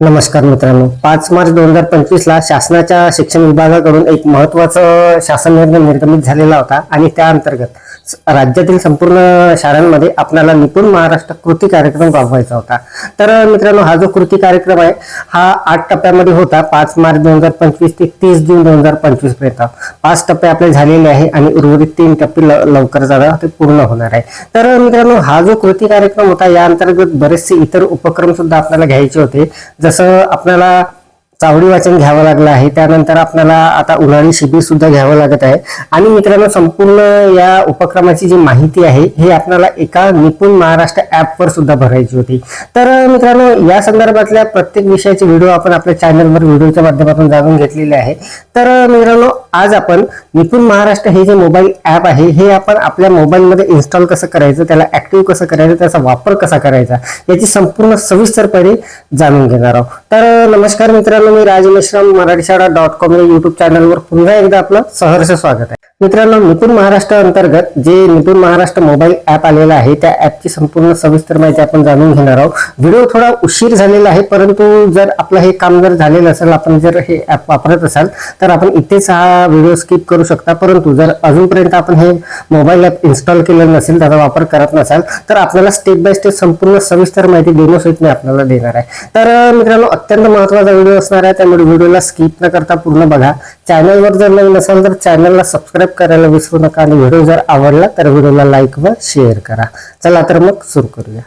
नमस्कार मित्रांनो. पाच मार्च दोन हजार पंचवीस ला शासनाच्या शिक्षण विभागाकडून एक महत्वाचं शासन निर्णय निर्गमित झालेला होता आणि त्या अंतर्गत राज्यातील संपूर्ण शाळांमध्ये आपल्याला निपुण महाराष्ट्र कृती कार्यक्रम राबवायचा होता. तर मित्रांनो हा जो कृती कार्यक्रम आहे हा आठ टप्प्यामध्ये होता. पाच मार्च दोन हजार पंचवीस ते तीस जून दोन हजार पंचवीसपर्यंत. पाच टप्पे आपले झालेले आहे आणि उर्वरित तीन टप्पे ल- लवकर जाणार ते पूर्ण होणार आहे. तर मित्रांनो हा जो कृती कार्यक्रम होता या अंतर्गत बरेचसे इतर उपक्रम सुद्धा आपल्याला घ्यायचे होते. जसं आपल्याला चावडी वाचन घ्यावं लागलं आहे. त्यानंतर आपल्याला आता उन्हाळी शिबिर सुद्धा घ्यावं लागत आहे. आणि मित्रांनो संपूर्ण या उपक्रमाची जी माहिती आहे हे आपल्याला एका निपुण महाराष्ट्र ॲपवर सुद्धा भरायची होती. तर मित्रांनो या संदर्भातल्या प्रत्येक विषयाचे व्हिडिओ आपण आपल्या चॅनलवर व्हिडिओच्या माध्यमातून जाणून घेतलेले आहे. तर मित्रांनो आज आपण निपुण महाराष्ट्र हे जे मोबाईल ॲप आहे हे आपण आपल्या मोबाईलमध्ये इन्स्टॉल कसं करायचं त्याला ॲक्टिव्ह कसं करायचं त्याचा वापर कसा करायचा याची संपूर्ण सविस्तरपणे जाणून घेणार आहोत. तर नमस्कार मित्रांनो मी राज मिश्रम मराठी शाळा डॉट कॉम या युट्यूब चॅनलवर पुन्हा एकदा आपलं सहर्ष स्वागत आहे. मित्रांनो निपुण महाराष्ट्र अंतर्गत जे निपुण महाराष्ट्र मोबाईल ऍप आलेलं आहे त्या ऍपची संपूर्ण सविस्तर माहिती आपण जाणून घेणार आहोत. व्हिडिओ थोडा उशीर झालेला आहे परंतु जर आपलं हे काम जर झालेलं असेल आपण जर हे ऍप वापरत असाल तर आपण इथेच हा व्हिडिओ स्किप करू शकता. परंतु जर अजूनपर्यंत आपण हे मोबाईल ऍप इन्स्टॉल केलं नसेल त्याचा वापर करत नसाल तर आपल्याला स्टेप बाय स्टेप संपूर्ण सविस्तर माहिती डेमो सहित मी आपल्याला देणार आहे. तर मित्रांनो अत्यंत महत्त्वाचा व्हिडिओ असणार आहे त्यामुळे व्हिडिओला स्किप न करता पूर्ण बघा. चॅनलवर जर नवीन असाल तर चॅनलला सबस्क्राईब करायला विसरू नका आणि व्हिडिओ जर आवडला तर व्हिडिओला लाईक व शेअर करा. चला तर मग सुरू करूया.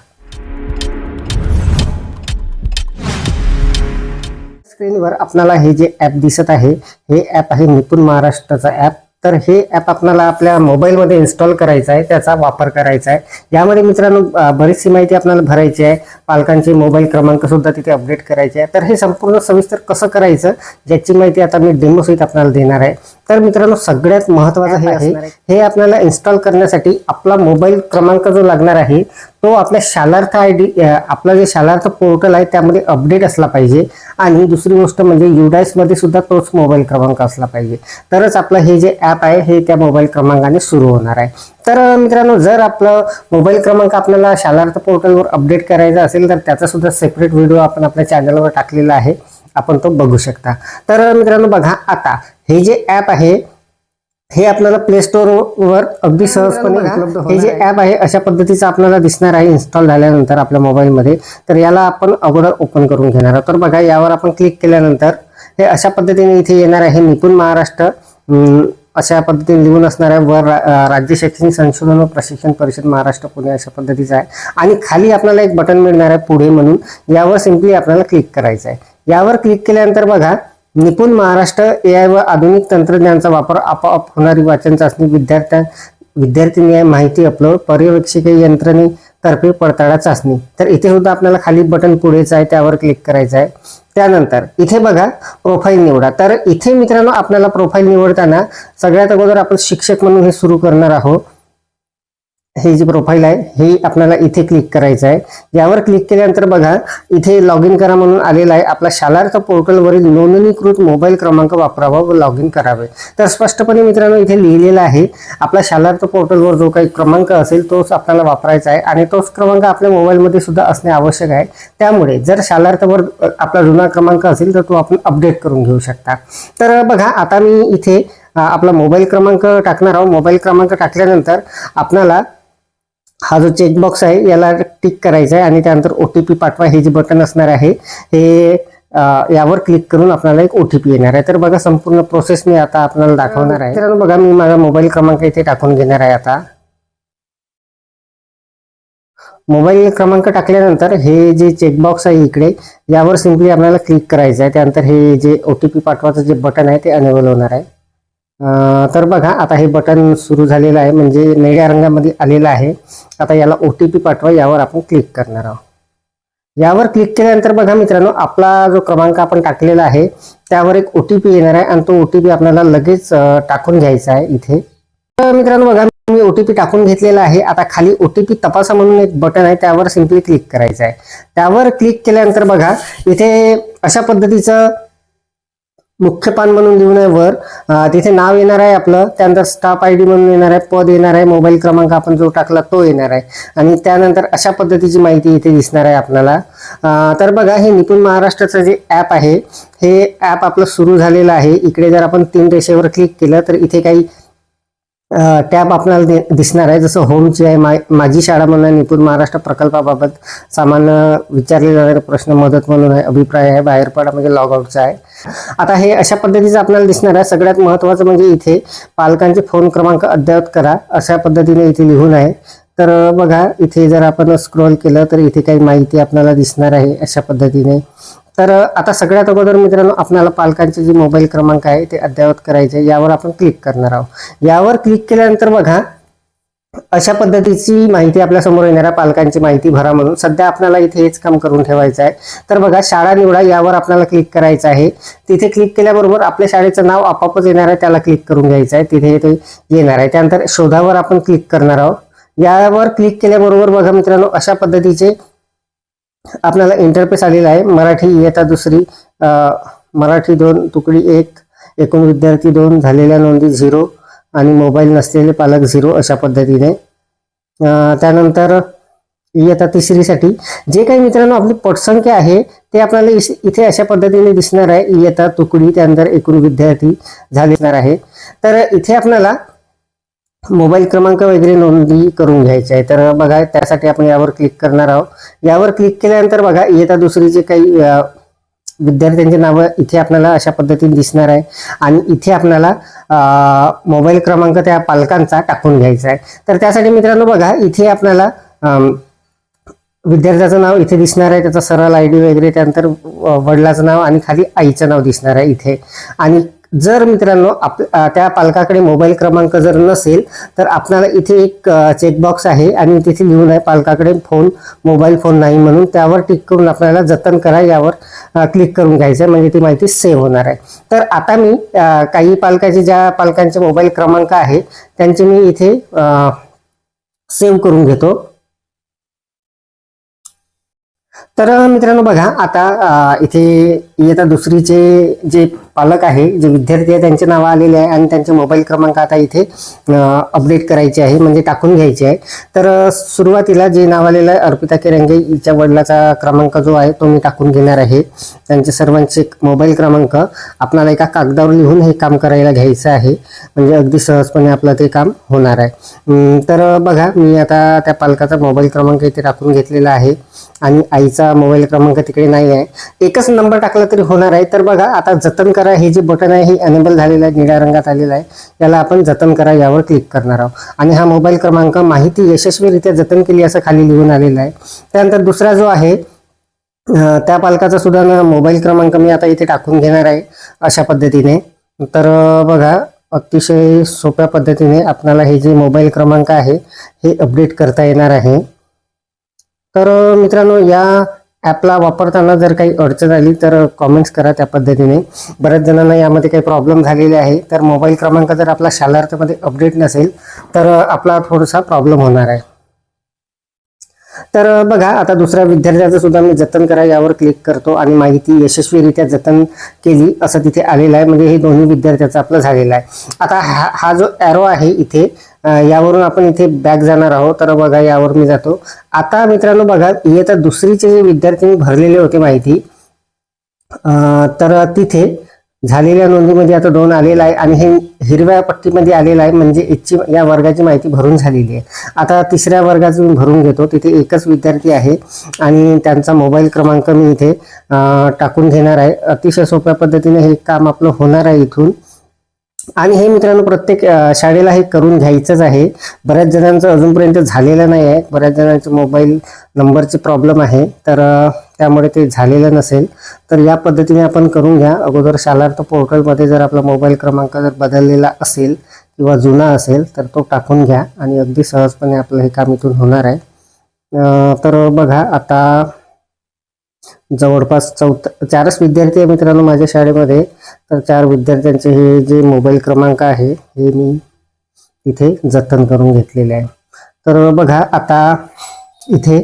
स्क्रीनवर आपल्याला हे जे ॲप दिसत आहे हे ॲप आहे निपुण महाराष्ट्राचा ॲप तर हे ॲप आपल्याला आपल्या मोबाईलमध्ये इन्स्टॉल करायचं आहे त्याचा वापर करायचा आहे. यामध्ये मित्रांनो बरीचशी माहिती आपल्याला भरायची आहे. पालकांचे मोबाईल क्रमांक सुद्धा तिथे अपडेट करायचे आहे. तर हे संपूर्ण सविस्तर कसं करायचं ज्याची माहिती आता मी डेमो सहित आपल्याला देणार आहे. तर मित्रांनो सगळ्यात महत्वाचं हे आहे हे आपल्याला इन्स्टॉल करण्यासाठी आपला मोबाईल क्रमांक जो लागणार आहे तो आपल्या शालार्थ आय डी आपला जे शालार्थ पोर्टल आहे त्यामध्ये अपडेट असला पाहिजे. आणि दुसरी गोष्ट म्हणजे युडाईसमध्ये सुद्धा तोच मोबाईल क्रमांक असला पाहिजे. तरच आपलं हे जे ॲप आहे हे त्या मोबाईल क्रमांकाने सुरू होणार आहे. तर मित्रांनो जर आपलं मोबाईल क्रमांक आपल्याला शालार्थ पोर्टलवर अपडेट करायचा असेल तर त्याचा सुद्धा सेपरेट व्हिडिओ आपण आपल्या चॅनलवर टाकलेला आहे. आपण तो बघू शकता. तर मित्रांनो बघा आता हे जे ॲप आहे हे आपल्याला प्ले स्टोर वर अगदी सहजपणे उपलब्ध हे जे ऍप आहे. अशा पद्धतीचं आपल्याला दिसणार आहे इन्स्टॉल झाल्यानंतर आपल्या मोबाईलमध्ये तर याला आपण अगोदर ओपन करून घेणार आहोत. तर बघा यावर आपण क्लिक केल्यानंतर हे अशा पद्धतीने इथे येणार आहे निपुण महाराष्ट्र. अशा पद्धतीने लिहून असणार आहे वर राज्य शैक्षणिक संशोधन व प्रशिक्षण परिषद महाराष्ट्र पुणे अशा पद्धतीचं आहे. आणि खाली आपल्याला एक बटन मिळणार आहे पुढे म्हणून. यावर सिम्पली आपल्याला क्लिक करायचं आहे. यावर क्लिक केल्यानंतर बघा निपुण महाराष्ट्र ए आय व आधुनिक तंत्रज्ञानाचा वापर आपोआप होणारी वाचन चाचणी विद्यार्थ्या विद्यार्थी माहिती अपलोड पर्यवेक्षकीय यंत्रणेतर्फे पडताळा चाचणी. तर इथे सुद्धा आपल्याला खाली बटन पुढेच आहे त्यावर क्लिक करायचं आहे. त्यानंतर इथे बघा प्रोफाईल निवडा. तर इथे मित्रांनो आपल्याला प्रोफाईल निवडताना सगळ्यात अगोदर आपण शिक्षक म्हणून हे सुरू करणार आहोत. हे जी प्रोफाईल आहे हे आपल्याला इथे क्लिक करायचं आहे. यावर क्लिक केल्यानंतर बघा इथे लॉग इन करा म्हणून आलेला आहे. आपला शालार्थ पोर्टलवरील नोंदणीकृत मोबाईल क्रमांक वापरावा व लॉग इन करावे. तर स्पष्टपणे मित्रांनो इथे लिहिलेला आहे आपला शालार्थ पोर्टलवर जो काही क्रमांक असेल तोच आपल्याला वापरायचा आहे. आणि तोच क्रमांक आपल्या मोबाईलमध्ये सुद्धा असणे आवश्यक आहे. त्यामुळे जर शालार्थवर आपला जुना क्रमांक असेल तर तो आपण अपडेट करून घेऊ शकता. तर बघा आता मी इथे आपला मोबाईल क्रमांक टाकणार आहोत. मोबाईल क्रमांक टाकल्यानंतर आपल्याला हा जो चेकबॉक्स आहे याला टिक करायचा आहे आणि त्यानंतर ओ टी पी पाठवा. हे जे बटन असणार आहे हे यावर क्लिक करून आपल्याला एक ओ टी पी येणार आहे. तर बघा संपूर्ण प्रोसेस मी आता आपल्याला दाखवणार आहे. तर बघा मी माझा मोबाईल क्रमांक इथे टाकून घेणार आहे आता. मोबाईल क्रमांक टाकल्यानंतर हे जे चेकबॉक्स आहे इकडे यावर सिम्पली आपल्याला क्लिक करायचं आहे. त्यानंतर हे जे ओ टी पी पाठवायचं जे बटन आहे ते अनेबल होणार आहे. तर बघा आता हे बटन सुरू झालेलं आहे. म्हणजे निळ्या रंगामध्ये आलेलं आहे. आता याला ओ टी पी पाठवा यावर आपण क्लिक करणार आहोत. यावर क्लिक केल्यानंतर बघा मित्रांनो आपला जो क्रमांक आपण टाकलेला आहे त्यावर एक ओ टी पी येणार आहे आणि तो ओ टी पी आपल्याला लगेच टाकून घ्यायचा आहे इथे. तर मित्रांनो बघा मी ओ टी पी टाकून घेतलेला आहे. आता खाली ओ टी पी तपासा म्हणून एक बटन आहे त्यावर सिम्पली क्लिक करायचं आहे. त्यावर क्लिक केल्यानंतर बघा इथे अशा पद्धतीचं मुख्य पान म्हणून देऊन आहे वर. तिथे नाव येणार आहे आपलं. त्यानंतर स्टाफ आय डी म्हणून येणार आहे. पद येणार आहे. मोबाईल क्रमांक आपण जो टाकला तो येणार आहे. आणि त्यानंतर अशा पद्धतीची माहिती इथे दिसणार आहे आपल्याला. तर बघा हे निपुण महाराष्ट्राचं जे ॲप आहे हे ॲप आपलं सुरू झालेलं आहे. इकडे जर आपण तीन रेषेवर क्लिक केलं तर इथे काही टॅब आपल्याला दिसणार आहे. जसं होमची आहे मा माझी शाळा म्हणून आहे, निपुण महाराष्ट्र प्रकल्पाबाबत सामान्य विचारले जाणारे प्रश्न मदत म्हणून आहे अभिप्राय आहे बाहेर पडा म्हणजे लॉग आउटचा आहे. आता हे अशा पद्धतीचं आपल्याला दिसणार आहे. सगळ्यात महत्त्वाचं म्हणजे इथे पालकांचे फोन क्रमांक अद्ययावत करा. अशा पद्धतीने इथे लिहून आहे. तर बघा इथे जर आपण स्क्रोल केलं तर इथे काही माहिती आपल्याला दिसणार आहे अशा पद्धतीने. तर आता सगळ्यात अगोदर मित्रांनो आपल्याला पालकांचे जे मोबाईल क्रमांक आहे ते अद्ययावत करायचे. यावर आपण क्लिक करणार आहोत. यावर क्लिक केल्यानंतर बघा अशा पद्धतीची माहिती आपल्यासमोर येणाऱ्या येणार आहे पालकांची माहिती भरा म्हणून सध्या आपल्याला इथे हेच काम करून ठेवायचं आहे. तर बघा शाळा निवडा यावर आपल्याला क्लिक करायचं आहे. तिथे क्लिक केल्याबरोबर आपल्या शाळेचं नाव आपापच येणार आहे त्याला क्लिक करून घ्यायचं आहे. तिथे ते येणार आहे. त्यानंतर शोधावर आपण क्लिक करणार आहोत. यावर क्लिक केल्याबरोबर बघा मित्रांनो अशा पद्धतीचे आपल्याला इंटरफेस आलेला आहे. मराठी इयत्ता दुसरी. मराठी दोन तुकडी एक एकूण विद्यार्थी दोन झालेल्या नोंदी झिरो आणि मोबाईल नसलेले पालक झिरो अशा पद्धतीने. त्यानंतर इयत्ता तिसरीसाठी. जे काही मित्रांनो आपली पटसंख्या आहे ते आपल्याला इथे अशा पद्धतीने दिसणार आहे. इयत्ता तुकडी त्यानंतर एकूण विद्यार्थी झाले आहे. तर इथे आपल्याला मोबाईल क्रमांक वगैरे नोंदणी करून घ्यायची आहे. तर बघा त्यासाठी आपण यावर क्लिक करणार आहोत. यावर क्लिक केल्यानंतर बघा येता दुसरी जे काही विद्यार्थ्यांचे विद्यार्थ्यांची नावं इथे आपल्याला अशा पद्धतीने दिसणार आहे. आणि इथे आपल्याला मोबाईल क्रमांक त्या पालकांचा टाकून घ्यायचा आहे. तर त्यासाठी मित्रांनो बघा इथे आपल्याला विद्यार्थ्याचं नाव इथे दिसणार आहे. त्याचा सरळ आय डी वगैरे त्यानंतर वडिलाचं नाव आणि खाली आईचं नाव दिसणार आहे इथे. आणि जर मित्रांनो आप त्या पालकाकडे मोबाईल क्रमांक जर नसेल तर आपल्याला इथे एक चेकबॉक्स आहे आणि तिथे लिहून आहे पालकाकडे फोन मोबाईल फोन नाही म्हणून. त्यावर टिक करून आपल्याला जतन करा यावर क्लिक करून घ्यायचं आहे म्हणजे ती माहिती सेव्ह होणार आहे. तर आता मी काही पालकाचे ज्या पालकांचे मोबाईल क्रमांक आहे त्यांचे मी इथे सेव्ह करून घेतो. तर मित्रांनो बघा आता इथे येता दुसरीचे जे पालक आहे जे विद्यार्थी आहे त्यांचे नावं आलेले आहे आणि त्यांचे मोबाईल क्रमांक आता इथे अपडेट करायचे आहे म्हणजे टाकून घ्यायचे आहे. तर सुरुवातीला जे नाव आलेलं आहे अर्पिता केरंगे हिच्या वडिलाचा क्रमांक जो आहे तो मी टाकून घेणार आहे. त्यांचे सर्वांचे मोबाईल क्रमांक आपणाला एका कागदावर लिहून हे काम करायला घ्यायचं आहे. म्हणजे अगदी सहजपणे आपलं ते काम होणार आहे. तर बघा मी आता त्या पालकाचा मोबाईल क्रमांक इथे टाकून घेतलेला आहे. आणि आईचा मोबाईल क्रमांक तिकडे नाही आहे. एकच नंबर टाकला तरी होणार आहे. तर बघा आता जतन करा हे जे बटन आहे हे अनेबल झालेलं आहे निळ्या रंगात आलेलं आहे याला आपण जतन करा यावर क्लिक करणार आहोत. आणि हा मोबाईल क्रमांक माहिती यशस्वीरित्या जतन केली असं खाली लिहून आलेलं आहे. त्यानंतर दुसरा जो आहे त्या पालकाचा सुद्धा ना मोबाईल क्रमांक मी आता इथे टाकून घेणार आहे अशा पद्धतीने. तर बघा अतिशय सोप्या पद्धतीने आपणाला हे जे मोबाईल क्रमांक आहे हे अपडेट करता येणार आहे. तर मित्रांनो या ॲपला वापरताना जर काही अडचण आली तर कॉमेंट्स करा त्या पद्धतीने. बऱ्याच जणांना यामध्ये काही प्रॉब्लेम झालेले आहे. तर मोबाईल क्रमांक जर आपला शालार्थमध्ये अपडेट नसेल तर आपला थोडासा प्रॉब्लेम होणार आहे. तर बघा आता दुसऱ्या विद्यार्थ्याचं सुद्धा मी जतन करा यावर क्लिक करतो आणि माहिती यशस्वीरित्या जतन केली असं तिथे आलेलं आहे. म्हणजे हे दोन्ही विद्यार्थ्याचं आपलं झालेलं आहे. आता हा हा जो ॲरो आहे इथे यावरून आपण इथे बॅक जाणार आहोत. तर बघा यावर मी जातो. आता मित्रांनो बघा इयत्ता दुसरीचे जे विद्यार्थी भरलेले होते माहिती तर तिथे झालेल्या नोंदीमध्ये आता दोन आलेला आहे आणि हे हिरव्या पट्टीमध्ये आलेलं आहे. म्हणजे इच्छी या वर्गाची माहिती भरून झालेली आहे. आता तिसऱ्या वर्गाचं मी भरून घेतो. तिथे एकच विद्यार्थी आहे आणि त्यांचा मोबाईल क्रमांक मी इथे टाकून घेणार आहे. अतिशय सोप्या पद्धतीने हे काम आपलं होणार आहे इथून. आणि हे मित्रांनो प्रत्येक शाळेला हे करून घ्यायचंच आहे. बऱ्याच जणांचं अजूनपर्यंत झालेलं नाही आहे. बऱ्याच जणांचे मोबाईल नंबरचे प्रॉब्लेम आहे. तर त्यामुळे ते झालेलं नसेल. तर या पद्धतीने आपण करून घ्या. अगोदर शालार्थ पोर्टलमध्ये जर आपला मोबाईल क्रमांक जर बदललेला असेल किंवा जुना असेल तर तो टाकून घ्या आणि अगदी सहजपणे आपलं हे काम इथून होणार आहे. तर बघा आता जवळपास चौथ चारच विद्यार्थी आहे मित्रांनो माझ्या शाळेमध्ये. तर चार विद्यार्थ्यांचे हे जे मोबाईल क्रमांक आहे हे मी इथे जतन करून घेतलेले आहे. तर बघा आता इथे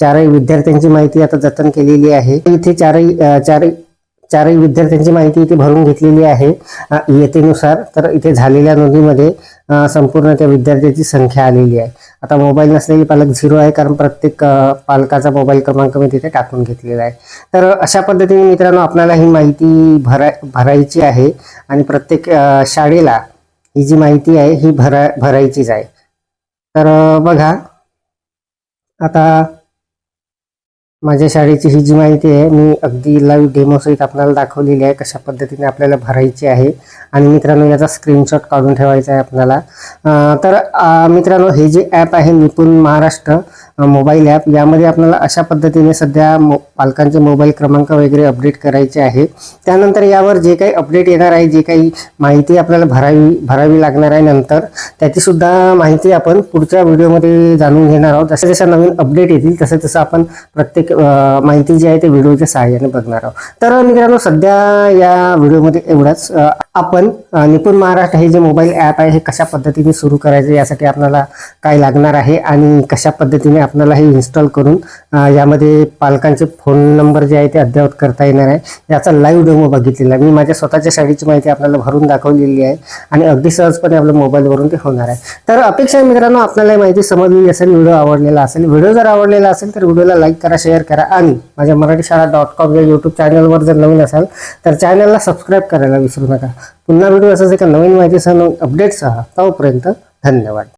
चारही विद्यार्थ्यांची माहिती आता जतन केलेली आहे. इथे चारही चारही चारही विद्यार्थ्यांची माहिती इथे भरून घेतलेली आहे. येतेनुसार तर इथे झालेल्या नोंदीमध्ये संपूर्ण त्या विद्यार्थ्याची संख्या आलेली आहे. आता मोबाईल नसलेले पालक झिरो आहे कारण प्रत्येक पालकाचा मोबाईल क्रमांक मी तिथे टाकून घेतलेला आहे. तर अशा पद्धतीने मित्रांनो आपल्याला ही माहिती भराय भरायची आहे आणि प्रत्येक शाळेला ही जी माहिती आहे ही भरा भरायचीच आहे. तर बघा. आता माझ्या शाळेची ही जी माहिती आहे मी अगदी लाईव्ह डेमोसहित आपल्याला दाखवलेली आहे कशा पद्धतीने आपल्याला भरायची आहे. आणि मित्रांनो याचा स्क्रीनशॉट काढून ठेवायचा आहे आपल्याला. तर मित्रांनो हे जे ॲप आहे निपुण महाराष्ट्र मोबाईल ॲप यामध्ये आपल्याला अशा पद्धतीने सध्या मो पालकांचे मोबाईल क्रमांक वगैरे अपडेट करायचे आहे. त्यानंतर यावर जे काही अपडेट येणार आहे जे काही माहिती आपल्याला भरावी भरावी लागणार आहे नंतर त्याचीसुद्धा माहिती आपण पुढच्या व्हिडिओमध्ये जाणून घेणार आहोत. जसं जसं नवीन अपडेट येतील तसं तसं आपण प्रत्येक एक माहिती जी आहे ते व्हिडिओच्या सहाय्याने बघणार आहोत. तर मित्रांनो सध्या या व्हिडिओमध्ये एवढंच. आपण निपुण महाराष्ट्र हे जे मोबाईल ॲप आहे हे कशा पद्धतीने सुरू करायचं यासाठी आपल्याला काय लागणार आहे आणि कशा पद्धतीने आपल्याला हे इन्स्टॉल करून यामध्ये पालकांचे फोन नंबर जे आहे ते अद्ययावत करता येणार आहे याचा लाईव्ह डेमो बघितलेला आहे. मी माझ्या स्वतःच्या शाळेची माहिती आपल्याला भरून दाखवलेली आहे आणि अगदी सहजपणे आपल्या मोबाईलवरून ते होणार आहे तर अपेक्षा आहे मित्रांनो आपल्याला ही माहिती समजलेली असेल व्हिडिओ आवडलेला असेल व्हिडिओ जर आवडलेला असेल तर व्हिडिओला लाईक करा शेअर करा आणि माझ्या मराठी शाळा डॉट कॉम या यूट्यूब चॅनलवर जर नवीन असाल तर चॅनलला सबस्क्राईब करायला विसरू नका पुन्हा भेटू. असाच एका नवीन माहितीसह अपडेटसह तोपर्यंत धन्यवाद.